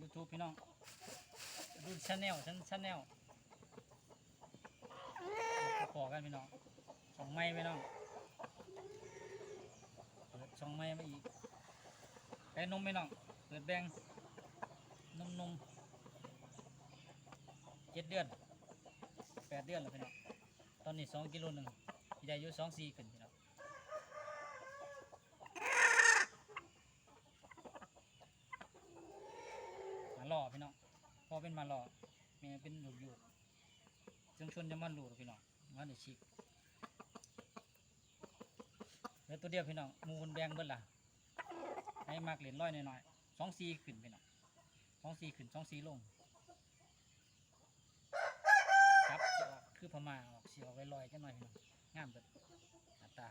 YouTube พี่น้องรุ่นชาแนลชั้นชาแนลขอกันพี่น้องช่องไม้พี่น้องเปิดช่องไม้มาอีกไก่นมพี่น้องเปิดแบงนมนมเจ็ดเดือนแปดเดือนแล้วพี่น้องตอนนี้สองกิโลหนึ่งที่อยู่สองสี่ขึ้นพี่น้อง มาห ล่อพี่น้องพอเป็นมาหล่อแม่เป็นหลูกอยู่จึงชนจะมันหลูกพี่น้องมันเดี๋ยวชิกเหลือตัวเดียวพี่น้องมูนแบงเบิดล่ะให้มากเหรียญร้อยหน่อยๆสองซีขึ้นพี่น้องสองซีขึ้นสองซีลงครับสิออกคือพม่าออกเสียออกไว้ลอยจังหน่อยพี่น้องงามเบิดหน้าตา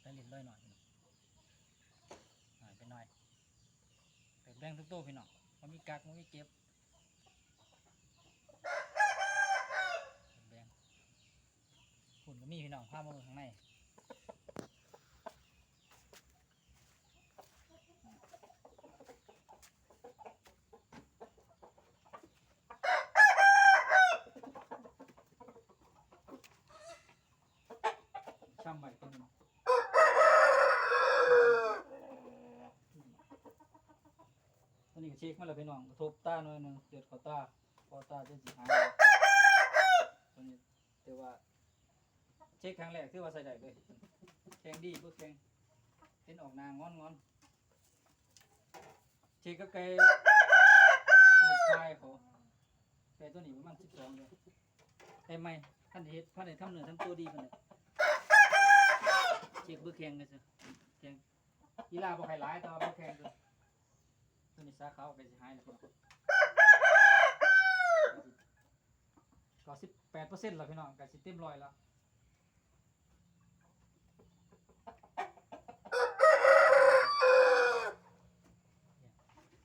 ได้เหรียญร้อยหน่อยพี่น้องหน่อยไปหน่อย เปิ ดแบงทุกตัวพี่น้องมันมีกักมันมีเก็บเปิดแบงฝุ่นก็มีพี่น้องภามาเบิ่งข้างในช่ำใหม่ตัวหนึง ตอนนี้ก็เช็คมาแล้วพี่น้องกระทบตาหน่อยหนึงเดือดข้าตาพอตาจะสิหายตอนนี้แต่ว่า เช็คครั้งแรกที่ว่าใส่ได้เลยแข็งดีเพื่อแข็งเป็นออกหนางอนงอนเช็คก็ไกลลูกชายเขาไก่ตัวนี้ประมาณสิบสองเลยไอ้ไม่ท่านเฮ็ดท่านได้ทำเนื้อทำตัวดีปานใดเช็คเบื่อแข็งเลยสิแข็งกีฬาบ่ใครร้ายแต่ว่าเบื่อแข็งเลย ตัวนี้สาขาวไปสิหายแล้วพี่น้องก็สิบแปดเปอร์เซ็นต์แล้วพี่น้องก็สิเต็มร้อยแล้ว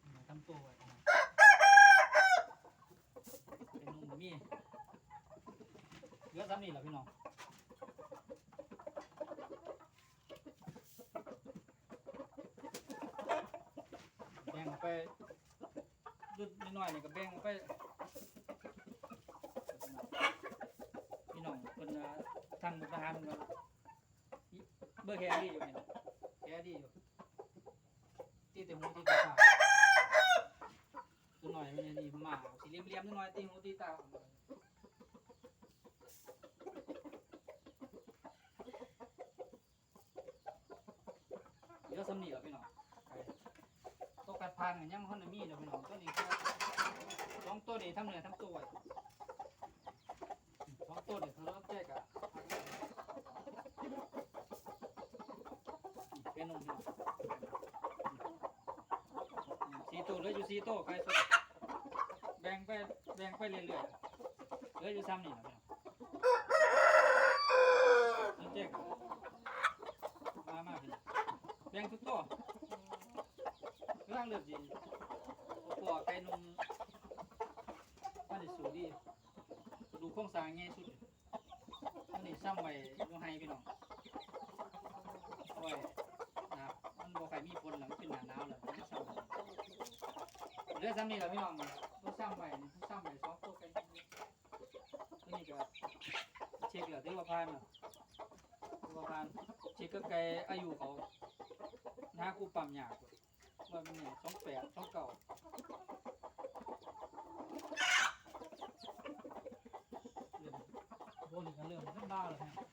เยทำตัวไว้พี่น้องเป็นนุ่มมีเหลือซ้ำนี่แหละพี่น้องแบ่งออก ไปดุดนิดหน่อยนี่ก็แบ่งออกไปพี่น้องเพิ่นว่าทางมุกดาหารเพิ่นว่าอิเบอร์แคดีอยู่นี่เนาะแคดีอยู่ตีแต่หูตีตาตัวหน่อยมันนี่มาสีเหลี่ยมๆนิดหน่อยตีหูตีตาเดี๋ยวสำนีแล้วพี่น้อง ไปตัวกัดพันยังมันมีเดี๋ยวพี่น้องตัวนี้คือสองตัวนี้ทำเนื้อทำตัวสองตัวนี้คือเราะแก้กับเป็นนมพี่น้องสีตัวเหลืออยู่สีตัวใครสุดแบ่งไปแบ่งไปเรื่อยๆเหลืออยู่ซ้ำนี่นะพี่น้องแจ้งมามาพี่แบ่งทุกตัว เรื่องเลือกดีปวไก่นุ่มมันได้สูดีดูโครงสร้างง่ายสุดอันนี้ซ้ำไว้ดูให้พี่น้องเอาไว้นะครับมันบ่ใครมีฝนแล้วมันเป็นหนาหนาวแล้วมันซ้ำไว้เหลือซ้ำนี่แหละพี่น้องตัวซ้ำไว้ซ้ำไว้สองตัวไก่นุ่มตัวนี้ก็เช็คแล้วถือว่าผ่านแล้วถือว่าผ่านเช็คก็ไก่อายุเขาหน้ากูปั๊มยากว่า มันเนี่สองแปดสองเก่าเรื่องโบนี่กันเรื่องมันบ้าเลยฮะ